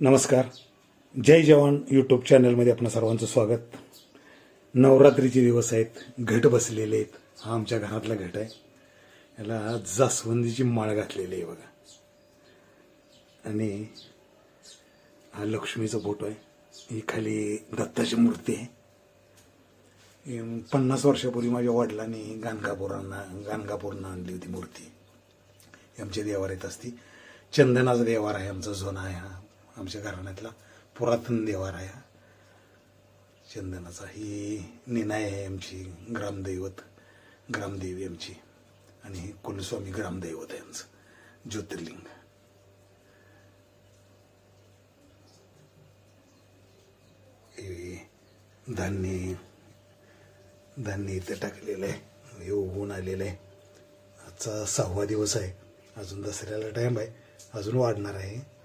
नमस्कार. जय जवान यूट्यूब चॅनलमध्ये आपण सर्वांचं स्वागत. नवरात्रीचे दिवस आहेत घट बसलेले आहेत. हा आमच्या घरातला घट आहे. याला जास्वंदीची माळ घातलेली आहे बघा. आणि हा लक्ष्मीचा फोटो आहे. ही खाली दत्ताची मूर्ती आहे. पन्नास वर्षापूर्वी माझ्या वडिलांनी गाणगापुरांना गाणगापूरनं आणली होती मूर्ती. आमच्या देवार येत असती. चंदनाचा देवार आहे आमचा झोना आहे हा आमच्या घराण्यातला पुरातन देवार आहे चंदनाचा. ही निनाय आहे आमची ग्रामदैवत ग्रामदेवी आमची. आणि ही कुलस्वामी ग्रामदैवत आहे आमचं ज्योतिर्लिंग. हे धान्य धान्य इथं टाकलेलं आहे. हे उगवून आलेलं आहे. आजचा सहावा दिवस आहे. अजून दसऱ्याला टाईम आहे. अजून वाढणार आहे.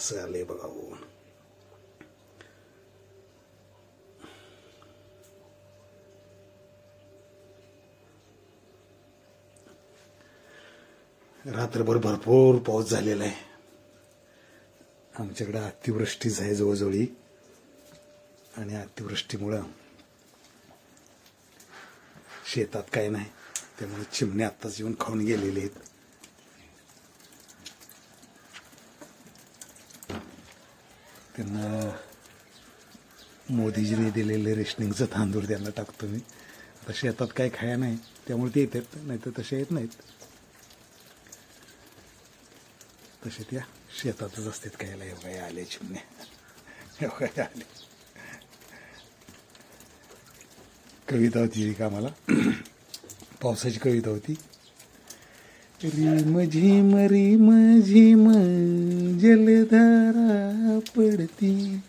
हे असं आलंय बघा हो. रात्रभर भरपूर पाऊस झालेला आहे. आमच्याकडे अतिवृष्टीच आहे जवळजवळी. आणि अतिवृष्टीमुळं शेतात काय नाही त्यामुळे चिमणे आत्ताच येऊन खाऊन गेलेले आहेत. त्यांना मोदीजीने दिलेले रेशनिंगचं तांदूळ त्यांना टाकतो मी. आता शेतात काय खाया नाही. त्यामुळे ते येतात नाही तर तसे येत नाहीत. तसे त्या शेतातच असतात खायला. एवढ्या या आले चिमणे. एवढ्या आले. कविता होती एक आम्हाला पावसाची कविता होती. रिम झिम रिम झिम जलधारा पडती.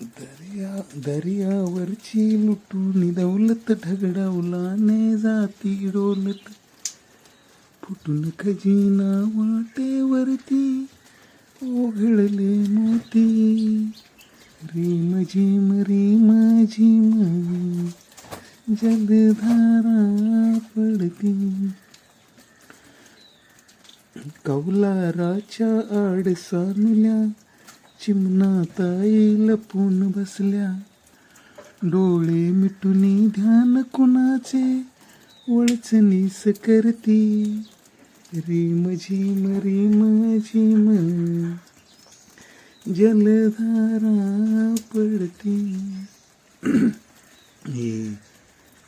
दर्या दर्यावरची लुटून दौलत ढगडावलाने जाती डोलत. फुटून खजिना वाटेवरती ओघळले मोती. रिम झिम रिम झिम जलधारा पडती. कौलाराच्या आडसानुल्या चिमणाताई लपून बसल्या. डोळे मिटुनी ध्यान कुणाचे वळचणीस करती. रिम झिम रीम झिम जलधारा पडती. ही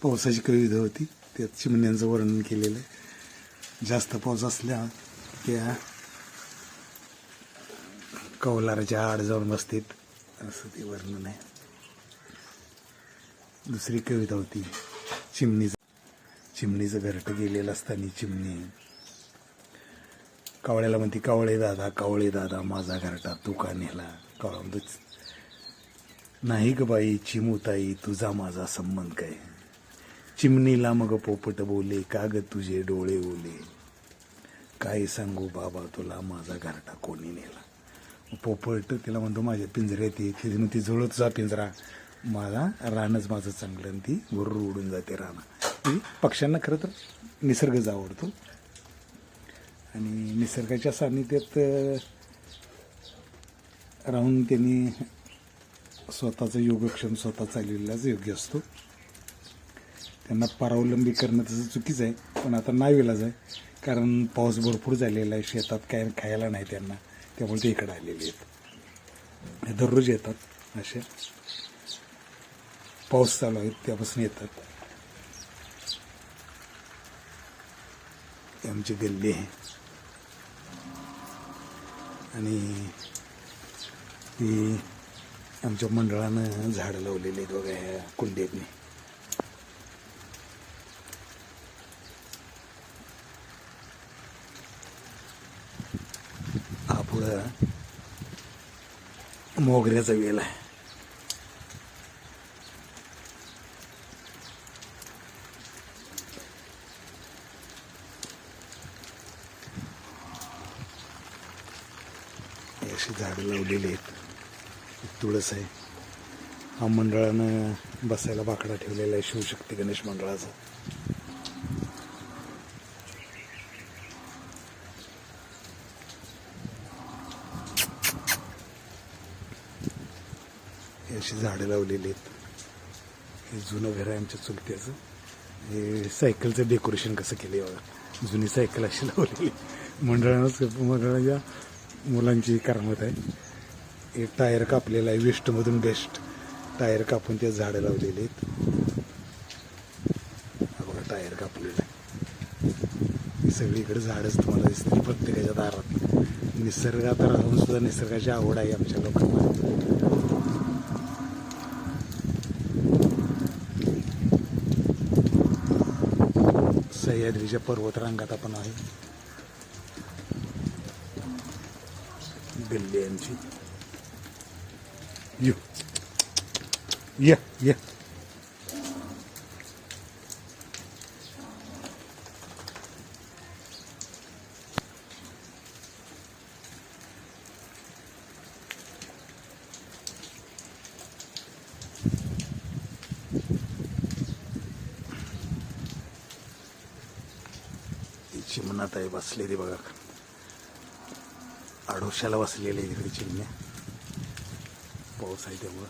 पावसाची कविता होती. त्यात चिमण्यांचं वर्णन केलेलं आहे. जास्त पाऊस असल्या त्या कौलाराच्या आड जाऊन बसतात. असं ते वर्णन आहे. दुसरी कविता होती. चिमणीचं. चिमणीचं घरटं गेलेलं असताना चिमणी. कावळ्याला म्हणते कावळे दादा कावळे दादा माझा घरटा तू का नेला? कावळा म्हणतो नाही ग बाई चिमूताई तुझा माझा संबंध काय? चिमणीला मग पोपट बोले काग तुझे डोळे ओले. काय सांगू बाबा तुला माझा घरटा कोणी नेला. पोपट तिला म्हणतो माझ्या पिंजऱ्यात ये ती जुळत जा पिंजरा. मला रानच माझं चांगलं आणि ती गुरु उडून जाते राना म्हणजे पक्ष्यांना खरं तर निसर्गच आवडतो आणि निसर्गाच्या सान्निध्यात राहून त्यांनी स्वतःचा योगक्षम स्वतः चाललेलाच योग्य असतो. त्यांना परावलंबी करणं तसं चुकीचं आहे पण आता नावेलाच आहे. कारण पाऊस भरपूर झालेला आहे शेतात काय खायला नाही त्यांना. त्यामुळे ते इकडे आलेले आहेत. हे दररोज येतात असे. पाऊस चालू आहे त्यापासून येतात. आमची गल्ली आहे. आणि ती आमच्या मंडळानं झाडं लावलेली आहेत बघा ह्या कुंडीतनी हा पुढं मोगऱ्याचा वेल आहे अशी झाडं लावलेली आहेत तुळस आहे हा मंडळानं बसायला बाकडा ठेवलेला आहे शिवशक्ती गणेश मंडळाचा अशी झाडं लावलेली आहेत. हे जुनं घर आहे आमच्या चुलत्याचं. हे सायकलचं डेकोरेशन कसं केलं बघा. जुनी सायकल अशी लावलेली मंडळानंच मंडळाच्या मुलांची करमत आहे. हे टायर कापलेलं आहे वेस्टमधून बेस्ट. टायर कापून ते झाडं लावलेली आहेत. बघा टायर कापलेलं आहे. ही सगळीकडे झाडंच तुम्हाला दिसतील प्रत्येकाच्या दारात. निसर्गात राहून सुद्धा निसर्गाची आवड आहे आमच्या लोकांना सह्याद्रीच्या पर्वतरांगात आपण आहे? बिल्ली आहे आमची यो या. या चिमणात बसलेली बघा. आडोशाला बसलेले इकडे चिमण्या. पाऊस आहे त्यामुळं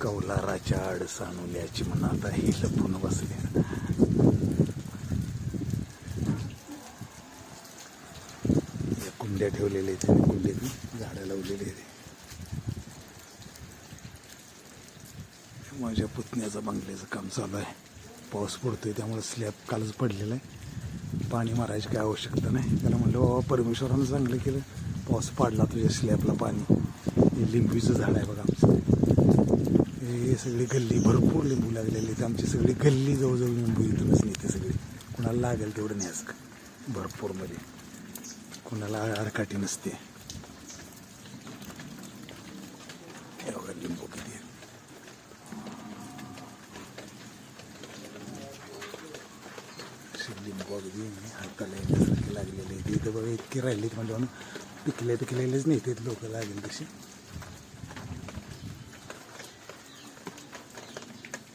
कौलाराच्या आड सानुल्या आता हे लपून बसल्या या कुंड्या ठेवलेल्या आहेत कुंडीत झाडं लावलेली आहेत. माझ्या पुतण्याचं बंगल्याचं काम चालू आहे. पाऊस पडतोय त्यामुळे स्लॅब कालच पडलेला आहे. पाणी मारायची काय आवश्यकता नाही. त्याला म्हणलं बाबा परमेश्वरानं चांगलं केलं. पाऊस पाडला तुझ्या स्लॅबला पाणी. हे लिंबूचं झाड आहे बघा आमचं. हे सगळी गल्ली भरपूर लिंबू लागलेली आहेत. आमची सगळी गल्ली जवळजवळ लिंबू इथूनच नेते सगळी. कुणाला लागेल तेवढं न्यास भरपूरमध्ये. कुणाला आडकाठी नसते हे बघा लिंबू किती आहे अशी लिंबू अगदी हाताला येण्यासारखे लागलेले आहेत. इथं बघा इतके राहिलेत म्हणजे म्हणून पिकले पिकलेलेच नाही ते लोक लागेल तसे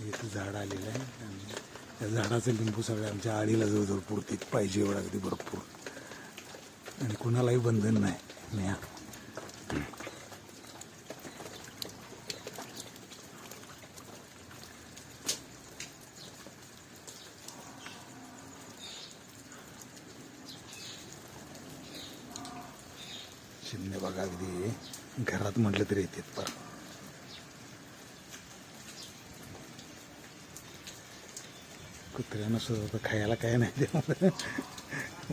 इथं झाड आलेलं आहे. आणि त्या झाडाचं लिंबू सगळे आमच्या आडीला जवळजवळ पुरते पाहिजे एवढं अगदी भरपूर. आणि कुणालाही बंधन नाही न्या चिमणे बघा अगदी. घरात म्हटलं तरी येतात पर कुत्र्यानं सुद्धा खायला काय नाही त्यामुळे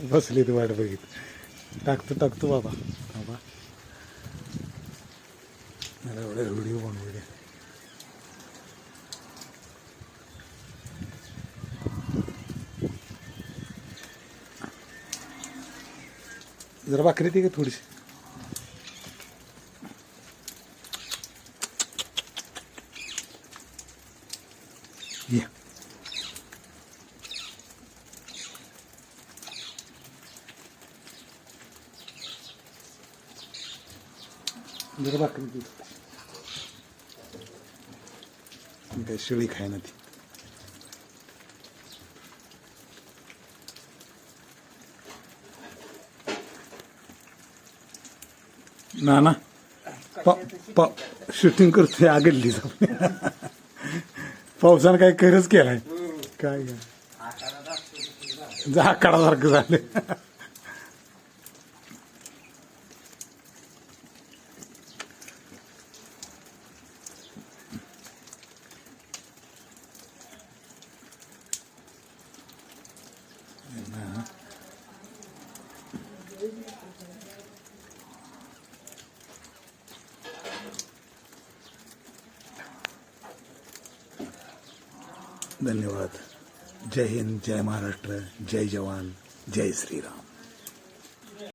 बसली ती वाट बघित. टाकतो टाकतो बाबा. बाबा. मला एवढ्या व्हिडिओ बनवू द्या. जरा भाकरी ती का थोडीशी. या। जरा भाकरी ती मी काय शिळी खाय ना ती ना ना पा शूटिंग करतोय आगडली पावसानं काय करच केलाय. काय झाकडासारखं झालं. धन्यवाद. जय हिंद जय महाराष्ट्र जय जवान जय श्रीराम.